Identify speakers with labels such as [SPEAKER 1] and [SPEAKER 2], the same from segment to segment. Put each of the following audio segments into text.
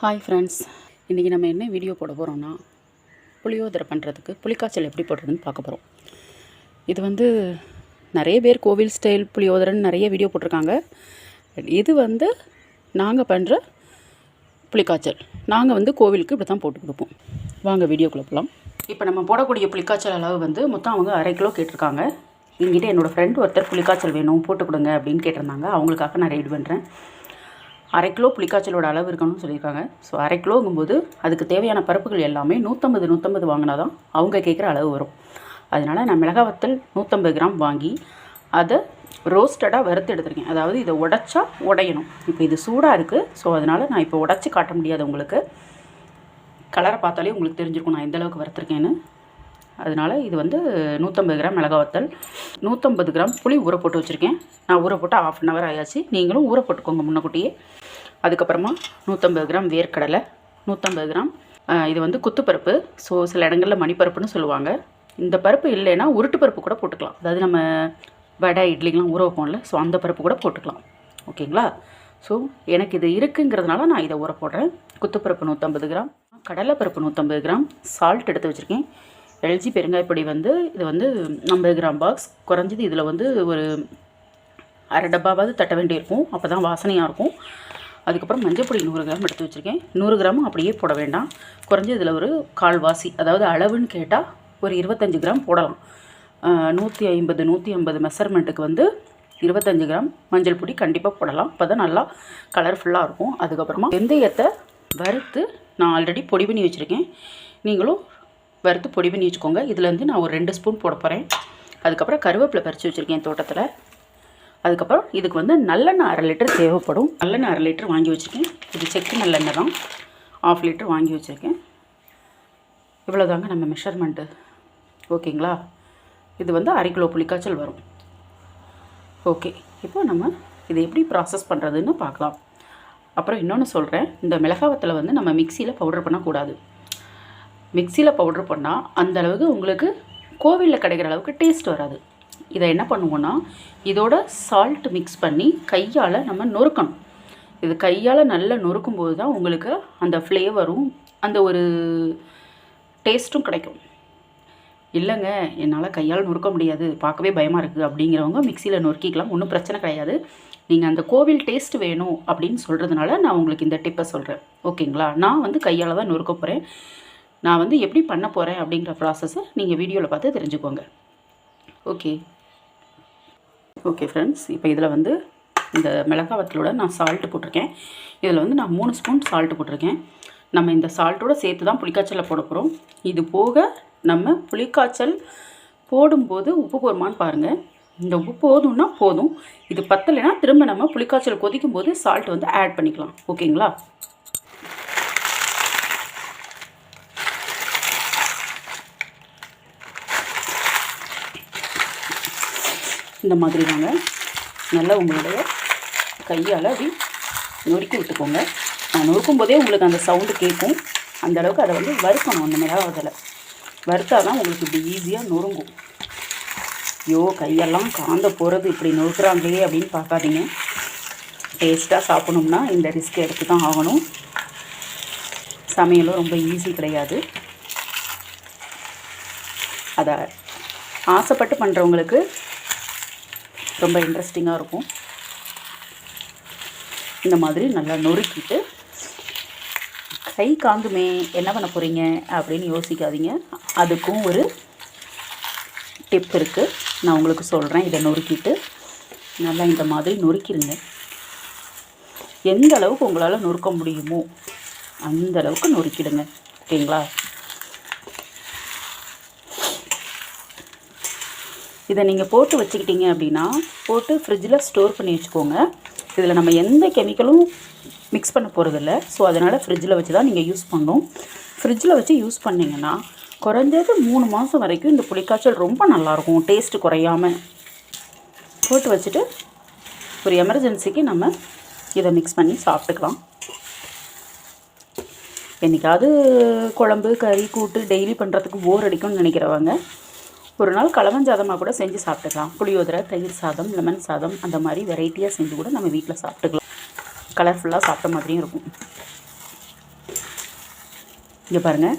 [SPEAKER 1] Hi friends இன்றைக்கி நம்ம என்ன வீடியோ போட போகிறோன்னா புளியோதரை பண்ணுறதுக்கு புளிக்காய்ச்சல் எப்படி போடுறதுன்னு பார்க்க போகிறோம் இது வந்து நிறைய பேர் கோவில் ஸ்டைல் புளியோதரைன்னு நிறைய வீடியோ போட்டிருக்காங்க. இது வந்து நாங்கள் பண்ணுற புளிக்காய்ச்சல். நாங்கள் வந்து கோவிலுக்கு இப்படி தான் போட்டு கொடுப்போம். வாங்க வீடியோக்குள்ளே போகலாம் இப்போ நம்ம போடக்கூடிய புளிக்காய்ச்சல் அளவு வந்து மொத்தம் அவங்க அரை கிலோ கேட்டிருக்காங்க. எங்கிட்ட என்னோடய ஃப்ரெண்ட் ஒருத்தர் புளிக்காய்ச்சல் வேணும் போட்டு கொடுங்க அப்படின்னு கேட்டிருந்தாங்க. அவங்களுக்காக நான் ரெடி பண்ணுறேன் அரை கிலோ புளிக்காய்ச்சலோட அளவு இருக்கணும்னு சொல்லியிருக்காங்க. ஸோ அரை கிலோங்கும்போது அதுக்கு தேவையான பருப்புகள் எல்லாமே நூற்றம்பது நூற்றம்பது வாங்கினா தான் அவங்க கேட்குற அளவு வரும். அதனால் நான் மிளகா வத்தல் நூற்றம்பது கிராம் வாங்கி அதை ரோஸ்டடாக வறுத்து எடுத்துருக்கேன். அதாவது இதை உடச்சா உடையணும். இப்போ இது சூடாக இருக்குது ஸோ அதனால் நான் இப்போ உடச்சி காட்ட முடியாது உங்களுக்கு. கலரை பார்த்தாலே உங்களுக்கு தெரிஞ்சிருக்கும் நான் எந்த அளவுக்கு வறுத்துருக்கேன்னு. அதனால் இது வந்து நூற்றம்பது கிராம் மிளகா வத்தல் நூற்றம்பது கிராம் புளி ஊற போட்டு வச்சுருக்கேன். நான் ஊற போட்டு ஆஃப் அன் ஹவர் ஆயாச்சு. நீங்களும் ஊற போட்டுக்கோங்க முன்னக்கூட்டியே. அதுக்கப்புறமா நூற்றம்பது கிராம் வேர்க்கடலை நூற்றம்பது கிராம் இது வந்து குத்துப்பருப்பு. ஸோ சில இடங்களில் மணிப்பருப்புன்னு சொல்லுவாங்க. இந்த பருப்பு இல்லைன்னா உருட்டு பருப்பு கூட போட்டுக்கலாம். அதாவது நம்ம வடை இட்லிக்கெலாம் ஊற வைப்போம்ல ஸோ அந்த பருப்பு கூட போட்டுக்கலாம். ஓகேங்களா? ஸோ எனக்கு இது இருக்குங்கிறதுனால நான் இதை ஊற போடுறேன். குத்துப்பருப்பு நூற்றம்பது கிராம் கடலைப்பருப்பு நூற்றம்பது கிராம் சால்ட் எடுத்து வச்சுருக்கேன். எல்ஜி பெருங்காயப்பொடி வந்து இது வந்து ஐம்பது கிராம் பாக்ஸ் குறைஞ்சது இதில் வந்து ஒரு அரை டப்பாவாவது தட்ட வேண்டியிருக்கும். அப்போ தான் வாசனையாக இருக்கும். அதுக்கப்புறம் மஞ்சப்பொடி நூறு கிராம் எடுத்து வச்சுருக்கேன். நூறு கிராமும் அப்படியே போட வேண்டாம். குறைஞ்சது இதில் ஒரு கால்வாசி அதாவது அளவுன்னு கேட்டால் ஒரு இருபத்தஞ்சி கிராம் போடலாம். நூற்றி ஐம்பது நூற்றி ஐம்பது மெஷர்மெண்ட்டுக்கு வந்து இருபத்தஞ்சு கிராம் மஞ்சள் பொடி கண்டிப்பாக போடலாம். அப்போ தான் நல்லா கலர்ஃபுல்லாக இருக்கும். அதுக்கப்புறமா வெந்தயத்தை வறுத்து நான் ஆல்ரெடி பொடி பண்ணி வச்சுருக்கேன். நீங்களும் வறுத்து பொடி பண்ணி வச்சுக்கோங்க இதுலேருந்து நான் ஒரு ரெண்டு ஸ்பூன் போட போகிறேன் அதுக்கப்புறம் கருவேப்பிலை பறித்து வச்சுருக்கேன் தோட்டத்தில். அதுக்கப்புறம் இதுக்கு வந்து நல்லெண்ணெய் அரை லிட்டர் தேவைப்படும். நல்லெண்ணெய் அரை லிட்டர் வாங்கி வச்சுருக்கேன். இது செக்கு நல்லெண்ணெய் தான். ஆஃப் லிட்டர் வாங்கி வச்சுருக்கேன். இவ்வளோதாங்க நம்ம மெஷர்மெண்ட்டு ஓகேங்களா? இது வந்து அரை கிலோ புளிக்காய்ச்சல் வரும். ஓகே. இப்போ நம்ம இதை எப்படி ப்ராசஸ் பண்ணுறதுன்னு பார்க்கலாம். அப்புறம் இன்னொன்று சொல்கிறேன் இந்த மிளகாவத்தில் வந்து நம்ம மிக்சியில் பவுடர் பண்ணக்கூடாது. மிக்சியில் பவுடர் பண்ணால் அந்த அளவுக்கு உங்களுக்கு கோவிலில் கிடைக்கிற அளவுக்கு டேஸ்ட் வராது. இதை என்ன பண்ணுவோன்னா இதோட சால்ட் மிக்ஸ் பண்ணி கையால் நம்ம நொறுக்கணும். இது கையால் நல்லா நொறுக்கும் போது தான் உங்களுக்கு அந்த ஃப்ளேவரும் அந்த ஒரு டேஸ்ட்டும் கிடைக்கும். இல்லைங்க என்னால் கையால் நொறுக்க முடியாது பார்க்கவே பயமாக இருக்குது அப்படிங்கிறவங்க மிக்சியில் நொறுக்கிக்கலாம் ஒன்றும் பிரச்சனை கிடையாது. நீங்கள் அந்த கோவில் டேஸ்ட் வேணும் அப்படின்னு சொல்கிறதுனால நான் உங்களுக்கு இந்த டிப்பை சொல்கிறேன் ஓகேங்களா? நான் வந்து கையால் தான் நொறுக்க போகிறேன் நான் வந்து எப்படி பண்ண போகிறேன் அப்படிங்கிற ப்ராசஸை நீங்கள் வீடியோவில் பார்த்து தெரிஞ்சுக்கோங்க. ஓகே ஓகே ஃப்ரெண்ட்ஸ் இப்போ இதில் வந்து இந்த மிளகா வத்தலோட நான் சால்ட்டு போட்டிருக்கேன். இதில் வந்து நான் மூணு ஸ்பூன் சால்ட்டு போட்டிருக்கேன். நம்ம இந்த சால்ட்டோட சேர்த்து தான் புளிக்காய்ச்சலில் போட போகிறோம் இது போக நம்ம புளிக்காய்ச்சல் போடும்போது உப்பு போருமான்னு பாருங்கள் இந்த உப்பு போதும்னா போதும். இது பத்தலைன்னா திரும்ப நம்ம புளிக்காய்ச்சல் கொதிக்கும் போது சால்ட் வந்து ஆட் பண்ணிக்கலாம். ஓகேங்களா இந்த மாதிரி தாங்க நல்லா உங்களுடைய கையால் அப்படி நொறுக்கி விட்டுக்கோங்க. நான் நொறுக்கும் போதே உங்களுக்கு அந்த சவுண்டு கேட்கும் அந்த அளவுக்கு அதை வந்து வறுக்கணும் அந்த மிளகாவதில் வறுத்தா தான் உங்களுக்கு இப்படி ஈஸியாக நொறுங்கும். ஐயோ கையெல்லாம் காந்த போகிறது இப்படி நொறுக்குறாங்களே அப்படின்னு பார்க்காதீங்க. டேஸ்ட்டாக சாப்பிடணும்னா இந்த ரிஸ்க் எடுத்து தான் ஆகணும். சமையலும் ரொம்ப ஈஸி கிடையாது. அதை ஆசைப்பட்டு பண்ணுறவங்களுக்கு ரொம்ப இன்ட்ரெஸ்டிங்காக இருக்கும். இந்த மாதிரி நல்லா நொறுக்கிட்டு கை காந்துமே என்ன பண்ண போகிறீங்க அப்படின்னு யோசிக்காதீங்க. அதுக்கும் ஒரு டிப் இருக்குது நான் உங்களுக்கு சொல்கிறேன் இதை நொறுக்கிட்டு நல்லா இந்த மாதிரி நொறுக்கிடுங்க எந்த அளவுக்கு உங்களால் நொறுக்க முடியுமோ அந்த அளவுக்கு நொறுக்கிடுங்க. ஓகேங்களா? இதை நீங்கள் போட்டு வச்சுக்கிட்டீங்க அப்படின்னா போட்டு ஃப்ரிட்ஜில் ஸ்டோர் பண்ணி வச்சுக்கோங்க. இதில் நம்ம எந்த கெமிக்கலும் மிக்ஸ் பண்ண போகிறதில்ல ஸோ அதனால் ஃப்ரிட்ஜில் வச்சு தான் நீங்கள் யூஸ் பண்ணணும் ஃப்ரிட்ஜில் வச்சு யூஸ் பண்ணிங்கன்னா குறைஞ்சது மூணு மாதம் வரைக்கும் இந்த புளிக்காய்ச்சல் ரொம்ப நல்லாயிருக்கும். டேஸ்ட்டு குறையாமல் போட்டு வச்சுட்டு ஒரு எமர்ஜென்சிக்கு நம்ம இதை மிக்ஸ் பண்ணி சாப்பிட்டுக்கலாம். என்றைக்காவது குழம்பு கறி கூட்டு டெய்லி பண்ணுறதுக்கு போர் அடிக்கும்னு நினைக்கிறவங்க ஒரு நாள் கலவஞ்சாதமாக கூட செஞ்சு சாப்பிட்டுக்கலாம். புளியோதரை தயிர் சாதம் லெமன் சாதம் அந்த மாதிரி வெரைட்டியாக செஞ்சு கூட நம்ம வீட்டில் சாப்பிட்டுக்கலாம். கலர்ஃபுல்லாக சாப்பிட்ட மாதிரியும் இருக்கும். இங்கே பாருங்கள்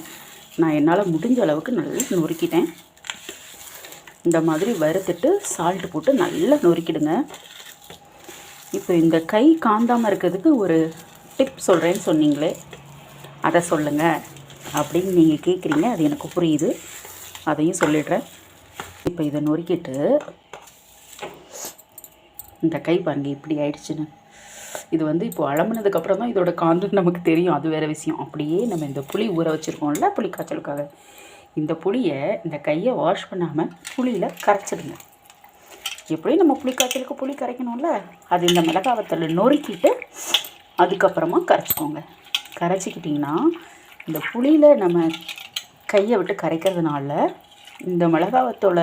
[SPEAKER 1] நான் என்னால் முடிஞ்ச அளவுக்கு நல்லா நொறுக்கிட்டேன். இந்த மாதிரி வறுத்துட்டு சால்ட்டு போட்டு நல்லா நொறுக்கிடுங்க. இப்போ இந்த கை காந்தாமல் இருக்கிறதுக்கு ஒரு டிப் சொல்கிறேன்னு சொன்னீங்களே அதை சொல்லுங்கள் அப்படின்னு நீங்கள் கேட்குறீங்க அது எனக்கு புரியுது. அதையும் சொல்லிடுறேன். இப்போ இதை நொறுக்கிட்டு இந்த கை பாருங்க இப்படி ஆயிடுச்சுன்னு. இது வந்து இப்போ அலம்புனதுக்கப்புறம் தான் இதோட காந்தம் நமக்கு தெரியும். அது வேறு விஷயம். அப்படியே நம்ம இந்த புளி ஊற வச்சுருக்கோம்ல புளி காய்ச்சலுக்காக. இந்த புளியை இந்த கையை வாஷ் பண்ணாமல் புளியில் கரைச்சிடுங்க. எப்படி நம்ம புளி காய்ச்சலுக்கு புளி கரைக்கணும்ல? அது இந்த மிளகாவத்தில் நொறுக்கிட்டு அதுக்கப்புறமா கரைச்சிக்கோங்க. கரைச்சிக்கிட்டிங்கன்னா இந்த புளியில் நம்ம கையை விட்டு கரைக்கிறதுனால இந்த மிளகாவத்தோட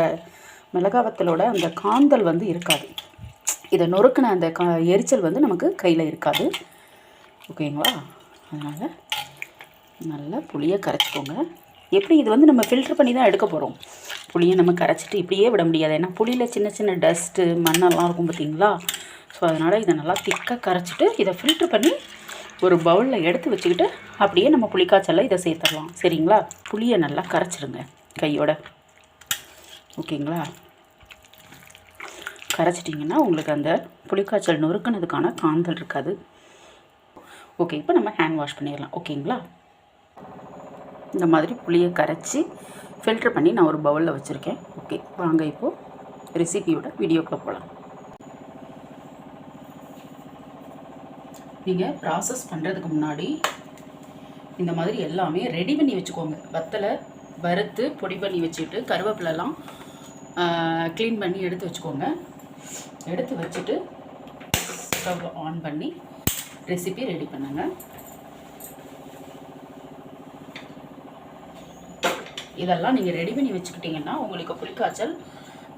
[SPEAKER 1] மிளகாவத்தலோட அந்த காந்தல் வந்து இருக்காது. இதை நொறுக்கின அந்த கா எரிச்சல் வந்து நமக்கு கையில் இருக்காது. ஓகேங்களா? அதனால் நல்லா புளியை கரைச்சிக்கோங்க. எப்படி இது வந்து நம்ம ஃபில்டர் பண்ணி தான் எடுக்க போகிறோம் புளியை நம்ம கரைச்சிட்டு இப்படியே விட முடியாது. ஏன்னா புளியில் சின்ன சின்ன டஸ்ட்டு மண்ணெல்லாம் இருக்கும் பார்த்தீங்களா? ஸோ அதனால் இதை நல்லா திக்காக கரைச்சிட்டு இதை ஃபில்டர் பண்ணி ஒரு பவுலில் எடுத்து வச்சுக்கிட்டு அப்படியே நம்ம புளிக்காய்ச்சலில் இதை சேர்த்துடலாம். சரிங்களா? புளியை நல்லா கரைச்சிருங்க கையோட. ஓகேங்களா? கரைச்சிட்டிங்கன்னா உங்களுக்கு அந்த புளிக்காய்ச்சல் நொறுக்கினதுக்கான காந்தல் இருக்காது. ஓகே இப்போ நம்ம ஹேண்ட் வாஷ் பண்ணிடலாம். ஓகேங்களா? இந்த மாதிரி புளியை கரைச்சி ஃபில்டர் பண்ணி நான் ஒரு பவுலில் வச்சுருக்கேன். ஓகே வாங்க இப்போது ரெசிபியோட வீடியோக்குள்ளே போகலாம் நீங்கள் ப்ராசஸ் பண்ணுறதுக்கு முன்னாடி இந்த மாதிரி எல்லாமே ரெடி பண்ணி வச்சுக்கோங்க. வத்தலை வறுத்து பொடி பண்ணி வச்சுட்டு கருவேப்பிலலாம் க்ளீன் பண்ணி எடுத்து வச்சுக்கோங்க. எடுத்து வச்சுட்டு ஸ்டவ் ஆன் பண்ணி ரெசிபி ரெடி பண்ணுங்க. இதெல்லாம் நீங்கள் ரெடி பண்ணி வச்சுக்கிட்டிங்கன்னா உங்களுக்கு புளிக்காய்ச்சல்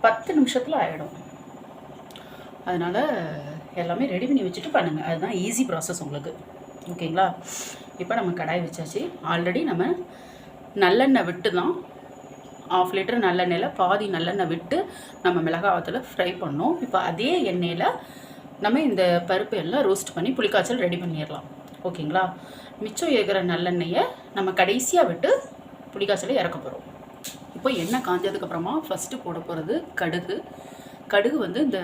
[SPEAKER 1] பத்து நிமிஷத்தில் ஆகிடும் அதனால் எல்லாமே ரெடி பண்ணி வச்சுட்டு பண்ணுங்கள் அதுதான் ஈஸி ப்ராசஸ் உங்களுக்கு. ஓகேங்களா? இப்போ நம்ம கடாய் வச்சாச்சு. ஆல்ரெடி நம்ம நல்லெண்ணெய் விட்டு தான் ஆஃப் லிட்டர் நல்லெண்ணெயில் பாதி நல்லெண்ணெய் விட்டு நம்ம மிளகாவத்தில் ஃப்ரை பண்ணோம். இப்போ அதே எண்ணெயில் நம்ம இந்த பருப்பு எல்லாம் ரோஸ்ட் பண்ணி புளிக்காய்ச்சல் ரெடி பண்ணிடலாம். ஓகேங்களா? மிச்சம் இருக்கிற நல்லெண்ணெயை நம்ம கடைசியாக விட்டு புளிக்காய்ச்சலை இறக்க போகிறோம் இப்போ எண்ணெய் காஞ்சதுக்கப்புறமா ஃபஸ்ட்டு போட போகிறது கடுகு. கடுகு வந்து இந்த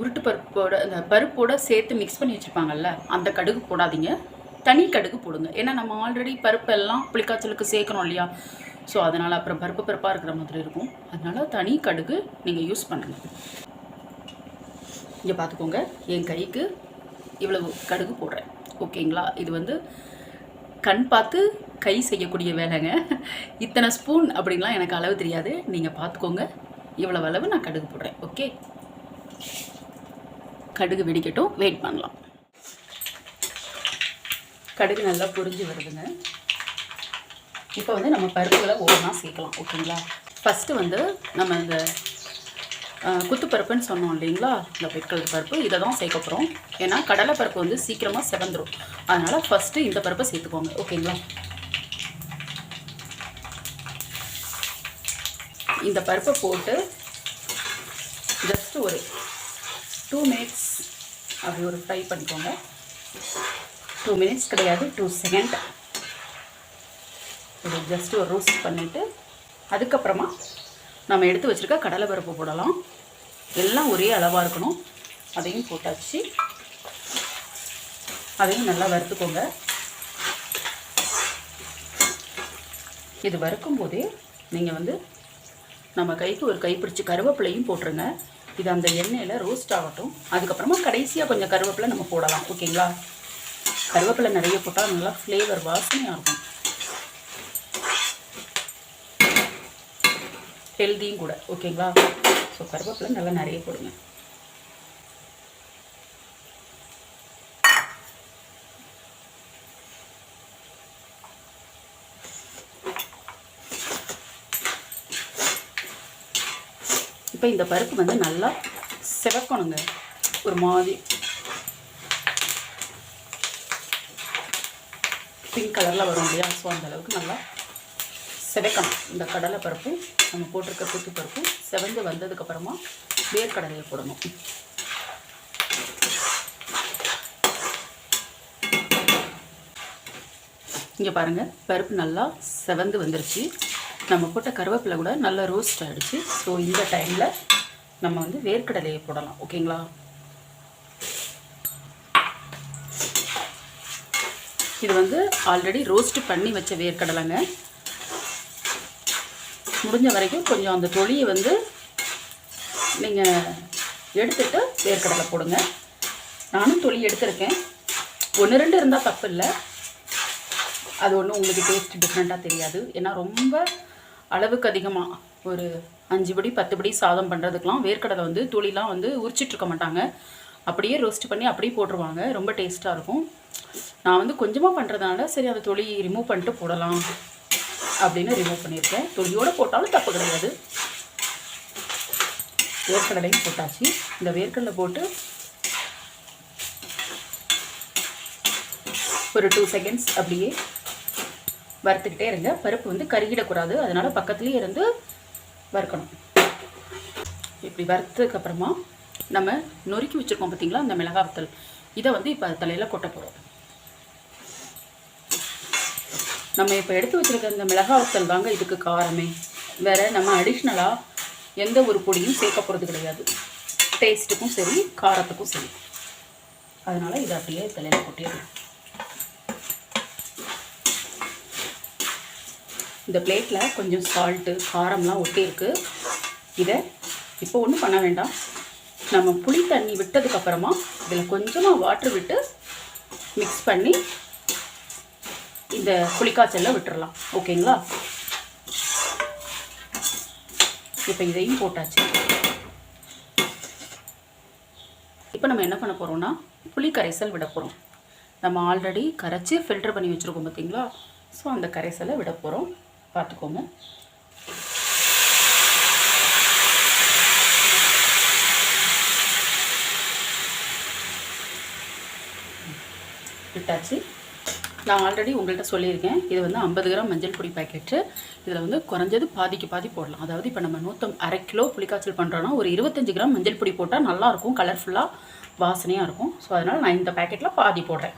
[SPEAKER 1] உருட்டு பருப்போட இந்த பருப்போட சேர்த்து மிக்ஸ் பண்ணி வச்சுருப்பாங்கல்ல அந்த கடுகு போடாதீங்க. தனி கடுகு போடுங்க. ஏன்னா நம்ம ஆல்ரெடி பருப்பெல்லாம் புளிக்காய்ச்சலுக்கு சேர்க்கணும் இல்லையா? ஸோ அதனால் அப்புறம் பருப்பு பருப்பாக இருக்கிற மாதிரி இருக்கும். அதனால் தனி கடுகு நீங்கள் யூஸ் பண்ணுங்கள் இங்கே பார்த்துக்கோங்க என் கைக்கு இவ்வளவு கடுகு போடுறேன். ஓகேங்களா இது வந்து கண் பார்த்து கை செய்யக்கூடிய வேலைங்க. இத்தனை ஸ்பூன் அப்படின்லாம் எனக்கு அளவு தெரியாது. நீங்கள் பார்த்துக்கோங்க இவ்வளவு அளவு நான் கடுகு போடுறேன். ஓகே கடுகு வெடிக்கட்டும். வெயிட் பண்ணலாம். கடுகு நல்லா பொரிஞ்சு வருதுங்க. இப்போ வந்து நம்ம பருப்புகளை ஒவ்வொன்றா சேர்க்கலாம் ஓகேங்களா? ஃபஸ்ட்டு வந்து நம்ம இந்த குத்துப்பருப்புன்னு சொன்னோம் இல்லைங்களா? இந்த ரெட் கலர் பருப்பு இதை தான் சேர்க்க போகிறோம் ஏன்னா கடலை பருப்பு வந்து சீக்கிரமாக செவந்துடும் அதனால் ஃபஸ்ட்டு இந்த பருப்பை சேர்த்துக்கோங்க ஓகேங்களா? இந்த பருப்பை போட்டு ஜஸ்ட் ஒரு டூ மினிட்ஸ் அப்படி ஒரு ஃப்ரை பண்ணிக்கோங்க. டூ மினிட்ஸ் கிடையாது டூ செகண்ட் இது ஜஸ்ட் ஒரு ரோஸ்ட் பண்ணிவிட்டு அதுக்கப்புறமா நம்ம எடுத்து வச்சுருக்க கடலை பருப்பு போடலாம். எல்லாம் ஒரே அளவாக இருக்கணும். அதையும் போட்டாச்சு. அதையும் நல்லா வறுத்துக்கோங்க. இது வறுக்கும் போதே நீங்கள் வந்து நம்ம கைக்கு ஒரு கைப்பிடிச்சி கருவேப்பிலையும் போட்டுருங்க. இது அந்த எண்ணெயில் ரோஸ்ட் ஆகட்டும். அதுக்கப்புறமா கடைசியாக கொஞ்சம் கருவேப்பிலை நம்ம போடலாம். ஓகேங்களா? கருவேப்பிலை நிறைய போட்டால் நல்லா ஃப்ளேவர் வாசனையாக இருக்கும். ஹெல்தியும் கூட ஓகேங்களா ஸோ கருவேப்பிலை நல்லா நிறைய போடுங்க. இப்போ இந்த பருப்பு வந்து நல்லா சிவக்கணுங்க ஒரு மாதிரி. பிங்க் கலரில் வரும் இல்லையா? ஸோ அந்த அளவுக்கு நல்லா செவைக்கணும் இந்த கடலை பருப்பும் நம்ம போட்டிருக்க குத்து பருப்பும் செவந்து வந்ததுக்கப்புறமா வேர்க்கடலையை போடணும். இங்கே பாருங்கள் பருப்பு நல்லா செவந்து வந்துருச்சு. நம்ம போட்ட கருவேப்பிலை கூட நல்லா ரோஸ்ட் ஆகிடுச்சு ஸோ இந்த டைமில் நம்ம வந்து வேர்க்கடலையை போடலாம். ஓகேங்களா? இது வந்து ஆல்ரெடி ரோஸ்ட் பண்ணி வச்ச வேர்க்கடலைங்க. முடிஞ்ச வரைக்கும் கொஞ்சம் அந்த தொழியை வந்து நீங்கள் எடுத்துட்டு வேர்க்கடலை போடுங்க. நானும் தொழி எடுத்திருக்கேன். ஒன்று ரெண்டு இருந்தால் தப்பு இல்லை. அது ஒன்றும் உங்களுக்கு டேஸ்ட் டிஃப்ரெண்ட்டாக தெரியாது. ஏன்னா ரொம்ப அளவுக்கு அதிகமாக ஒரு அஞ்சு படி பத்து படி சாதம் பண்ணுறதுக்கெலாம் வேர்க்கடலை வந்து துளிலாம் வந்து உரிச்சிட்டு இருக்க மாட்டாங்க. அப்படியே ரோஸ்ட் பண்ணி அப்படியே போட்டுருவாங்க. ரொம்ப டேஸ்ட்டாக இருக்கும். நான் வந்து கொஞ்சமாக பண்ணுறதுனால சரி அந்த தொளி ரிமூவ் பண்ணிட்டு போடலாம். அப்படின்னு ரிமூவ் பண்ணியிருக்கேன். தொளியோடு போட்டாலும் தப்பு கிடையாது. வேர்க்கடலையும் போட்டாச்சு. இந்த வேர்க்கடலை போட்டு ஒரு டூ செகண்ட்ஸ் அப்படியே வறுத்துக்கிட்டே இருங்க. பருப்பு வந்து கருகிடக்கூடாது. அதனால் பக்கத்துலேயே இருந்து வறுக்கணும். இப்படி வறுத்ததுக்கப்புறமா நம்ம நொறுக்கி வச்சுருக்கோம் பார்த்தீங்களா அந்த மிளகா வத்தல். இதை வந்து இப்போ தலையில் கொட்ட போகிறோம் நம்ம இப்போ எடுத்து வச்சுருக்க இந்த மிளகா வத்தல் தாங்க இதுக்கு காரமே. வேறு நம்ம அடிஷ்னலாக எந்த ஒரு பொடியும் சேர்க்க போகிறது கிடையாது. டேஸ்ட்டுக்கும் சரி காரத்துக்கும் சரி. அதனால் இதை அப்படியே தலையில் கொட்டிடலாம். இந்த பிளேட்டில் கொஞ்சம் சால்ட்டு காரம்லாம் ஒட்டியிருக்கு. இதை இப்போ ஒன்றும் பண்ண வேண்டாம். நம்ம புளி தண்ணி விட்டதுக்கப்புறமா இதில் கொஞ்சமாக வாட்ரு விட்டு மிக்ஸ் பண்ணி இந்த புளிக்காய்ச்சலில் விட்டுறலாம். ஓகேங்களா? இப்போ இதையும் போட்டாச்சு. இப்போ நம்ம என்ன பண்ண போகிறோம்னா புளி கரைசல் விட போகிறோம் நம்ம ஆல்ரெடி கரைச்சி ஃபில்டர் பண்ணி வச்சுருக்கோம் பார்த்தீங்களா ஸோ அந்த கரைசலை விட போகிறோம் பார்த்துக்கோங்க விட்டாச்சு. நான் ஆல்ரெடி உங்கள்கிட்ட சொல்லியிருக்கேன். இது வந்து ஐம்பது கிராம் மஞ்சள் பொடி பேக்கெட்டு இதில் வந்து குறைஞ்சது பாதிக்கு பாதி போடலாம். அதாவது இப்போ நம்ம நூற்றம் அரை கிலோ புளிக்காய்ச்சல் பண்ணுறோன்னா ஒரு இருபத்தஞ்சி கிராம் மஞ்சள் பொடி போட்டால் நல்லாயிருக்கும் கலர்ஃபுல்லாக வாசனையாக இருக்கும். ஸோ அதனால் நான் இந்த பேக்கெட்டில் பாதி போடுறேன்.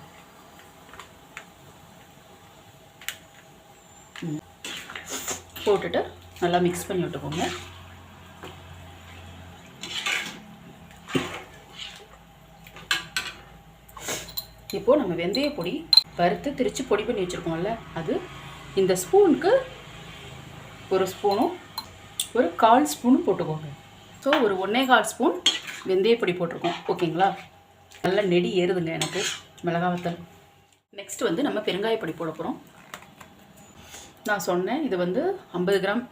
[SPEAKER 1] போட்டுட்டு நல்லா மிக்ஸ் பண்ணி விட்டுக்கோங்க. இப்போது நம்ம வெந்தய பொடி வறுத்து திரித்து பொடி பண்ணி வச்சுருக்கோம்ல அது இந்த ஸ்பூனுக்கு ஒரு ஸ்பூனும் ஒரு கால் ஸ்பூனும் போட்டுக்கோங்க. ஸோ ஒரு ஒன்றே கால் ஸ்பூன் வெந்தய பொடி போட்டிருக்கோம் ஓகேங்களா? நல்லா நெடி ஏறுதுங்க எனக்கு மிளகாவத்தல் நெக்ஸ்ட் வந்து நம்ம பெருங்காயப்பொடி போட போகிறோம் நான் சொன்னேன் இது வந்து ஐம்பது கிராம்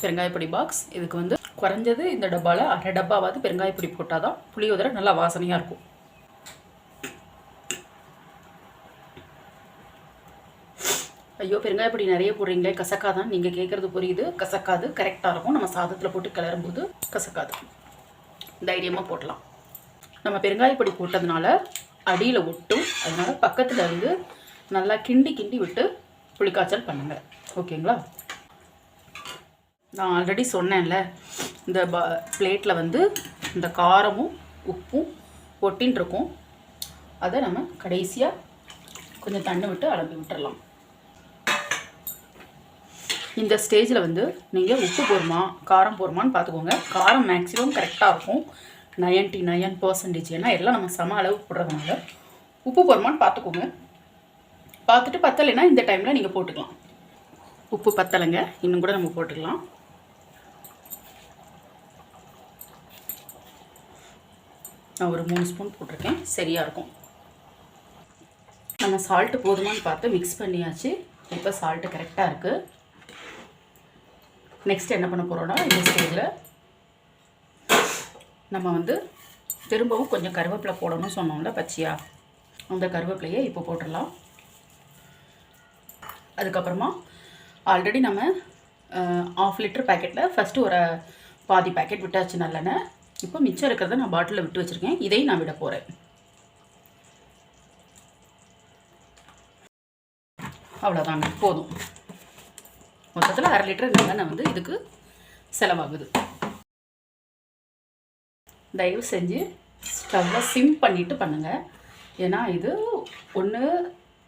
[SPEAKER 1] பெருங்காயப்பொடி பாக்ஸ் இதுக்கு வந்து குறைஞ்சது இந்த டப்பாவில் அரை டப்பாவது பெருங்காயப்பொடி போட்டால் தான் புளியோதரை நல்லா வாசனையாக இருக்கும். ஐயோ பெருங்காயப்பொடி நிறைய போடுறீங்களே கசக்காதான் நீங்கள் கேட்குறது புரியுது. கசக்காது கரெக்டாக இருக்கும். நம்ம சாதத்தில் போட்டு கிளறும்போது கசக்காது. தைரியமாக போடலாம். நம்ம பெருங்காயப்பொடி போட்டதுனால அடியில் ஒட்டும். அதனால் பக்கத்தில் இருந்து நல்லா கிண்டி கிண்டி விட்டு புளிக்காய்ச்சல் பண்ணுங்கள் ஓகேங்களா? நான் ஆல்ரெடி சொன்னேன்ல இந்த ப பிளேட்டில் வந்து இந்த காரமும் உப்பும் ஒட்டின்னு இருக்கும் அதை நம்ம கடைசியாக கொஞ்சம் தண்ணி விட்டு அலம்பி விட்டுடலாம் இந்த ஸ்டேஜில் வந்து நீங்கள் உப்பு போருமா காரம் போடுமான்னு பார்த்துக்கோங்க காரம் மேக்ஸிமம் கரெக்டாக இருக்கும். நைன்டி நைன் பர்சன்டேஜ் ஏன்னா எல்லாம் நம்ம சம அளவு போடுறதுனால. உப்பு போடுமான்னு பார்த்துக்கோங்க பார்த்துட்டு பத்தலைன்னா இந்த டைமில் நீங்கள் போட்டுக்கலாம். உப்பு பத்தலைங்க இன்னும் கூட நம்ம போட்டுக்கலாம். நான் ஒரு மூணு ஸ்பூன் போட்டிருக்கேன். சரியாக இருக்கும். நம்ம சால்ட்டு போதுமான்னு பார்த்து மிக்ஸ் பண்ணியாச்சு. இப்போ சால்ட்டு கரெக்டாக இருக்குது நெக்ஸ்ட் என்ன பண்ண போகிறோன்னா இந்த ஸ்டேஜில் நம்ம வந்து திரும்பவும் கொஞ்சம் கருவேப்பிலை போடணும்னு சொன்னோம்ல பச்சையா? அந்த கருவேப்பிலையை இப்போ போட்டுடலாம். அதுக்கப்புறமா ஆல்ரெடி நம்ம ஆஃப் லிட்டர் பேக்கெட்டில் ஃபஸ்ட்டு ஒரு பாதி பேக்கெட் விட்டாச்சு நல்லெண்ணெய் இப்போ மிச்சம் இருக்கிறத நான் பாட்டிலில் விட்டு வச்சுருக்கேன். இதையும் நான் விட போகிறேன் அவ்வளோதாங்க போதும். மொத்தத்தில் அரை லிட்டர் நல்லெண்ணெய் வந்து இதுக்கு செலவாகுது. தயவு செஞ்சு ஸ்டவ்வை சிம் பண்ணிவிட்டு பண்ணுங்கள் ஏன்னா இது ஒன்று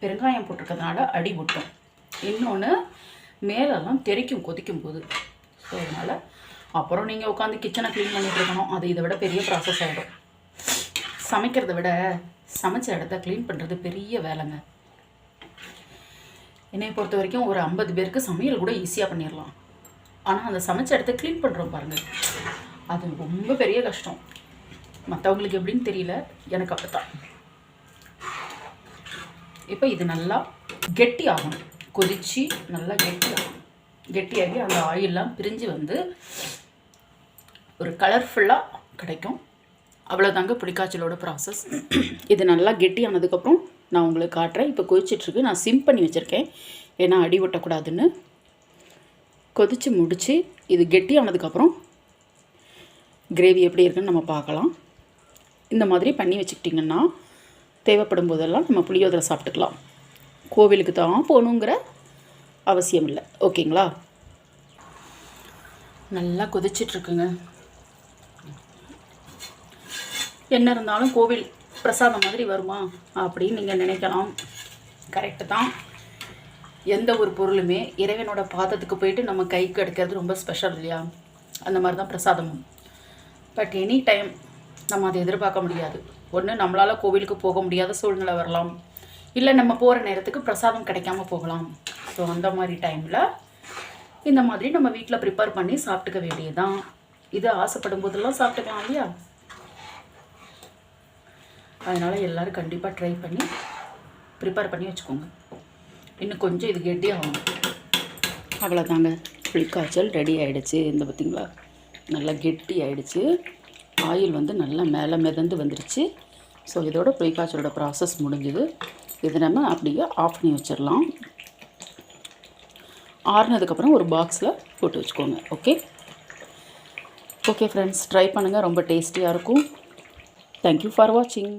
[SPEAKER 1] பெருங்காயம் போட்டிருக்கிறதுனால அடி ஒட்டும். இன்னொன்று மேலெல்லாம் தெறிக்கும் கொதிக்கும் போது ஸோ அதனால் அப்புறம் நீங்கள் உட்காந்து கிச்சனை க்ளீன் பண்ணிட்டு இருக்கணும். அது இதை விட பெரிய ப்ராசஸ் ஆகிடும் சமைக்கிறத விட சமைச்ச இடத்த க்ளீன் பண்ணுறது பெரிய வேலைங்க. என்னை பொறுத்த வரைக்கும் ஒரு ஐம்பது பேருக்கு சமையல் கூட ஈஸியாக பண்ணிடலாம் ஆனால் அந்த சமைச்ச இடத்த க்ளீன் பண்ணுறோம் பாருங்கள் அது ரொம்ப பெரிய கஷ்டம். மற்றவங்களுக்கு எப்படின்னு தெரியல. எனக்கு அப்போ தான் இப்போ இது நல்லா கெட்டி ஆகணும். கொதித்து நல்லா கெட்டி ஆகணும். கெட்டியாகி அந்த ஆயிலெலாம் பிரிஞ்சு வந்து ஒரு கலர்ஃபுல்லாக கிடைக்கும். அவ்வளோதாங்க புளிக்காய்ச்சலோட ப்ராசஸ் இது நல்லா கெட்டி ஆனதுக்கப்புறம் நான் உங்களுக்கு காட்டுறேன். இப்போ கொதிச்சிட்ருக்கு. நான் சிம் பண்ணி வச்சுருக்கேன். ஏன்னா அடி ஒட்டக்கூடாதுன்னு. கொதித்து முடித்து இது கெட்டி ஆனதுக்கப்புறம் கிரேவி எப்படி இருக்குன்னு நம்ம பார்க்கலாம். இந்த மாதிரி பண்ணி வச்சுக்கிட்டிங்கன்னா தேவைப்படும் போதெல்லாம் நம்ம புளியோதரை சாப்பிட்டுக்கலாம். கோவிலுக்கு தான் போகணுங்கிற அவசியம் இல்லை. ஓகேங்களா? நல்லா கொதிச்சிட்ருக்குங்க. என்ன இருந்தாலும் கோவில் பிரசாதம் மாதிரி வருமா அப்படின்னு நீங்கள் நினைக்கலாம். கரெக்டு தான். எந்த ஒரு பொருளுமே இறைவனோட பாதத்துக்கு போயிட்டு நம்ம கைக்கு எடுக்கிறது ரொம்ப ஸ்பெஷல் இல்லையா? அந்த மாதிரி தான் பிரசாதமும். பட் எனி டைம் நம்ம அதை எதிர்பார்க்க முடியாது. ஒன்று நம்மளால் கோவிலுக்கு போக முடியாத சூழ்நிலை வரலாம். இல்லை நம்ம போகிற நேரத்துக்கு பிரசாதம் கிடைக்காம போகலாம். ஸோ அந்த மாதிரி டைமில் இந்த மாதிரி நம்ம வீட்டில் ப்ரிப்பேர் பண்ணி சாப்பிட்டுக்க வேண்டியதுதான். இது ஆசைப்படும் போதெல்லாம் சாப்பிட்டுக்கலாம் இல்லையா? அதனால் எல்லோரும் கண்டிப்பாக ட்ரை பண்ணி ப்ரிப்பேர் பண்ணி வச்சுக்கோங்க. இன்னும் கொஞ்சம் இது கெட்டி ஆகும் அவ்வளோதாங்க புளிக்காய்ச்சல் ரெடி ஆகிடுச்சு இந்த பார்த்திங்களா நல்லா கெட்டி ஆகிடுச்சு ஆயில் வந்து நல்லா மேலே மிதந்து வந்துருச்சு. ஸோ இதோட புளிக்காய்ச்சலோட ப்ராசஸ் முடிஞ்சுது. இது நம்ம அப்படியே ஆஃப் பண்ணி வச்சிடலாம். ஆறுனதுக்கப்புறம் ஒரு பாக்ஸில் போட்டு வச்சுக்கோங்க. ஓகே ஓகே ஃப்ரெண்ட்ஸ் ட்ரை பண்ணுங்கள் ரொம்ப டேஸ்டியாக இருக்கும். தேங்க்யூ ஃபார் வாட்சிங்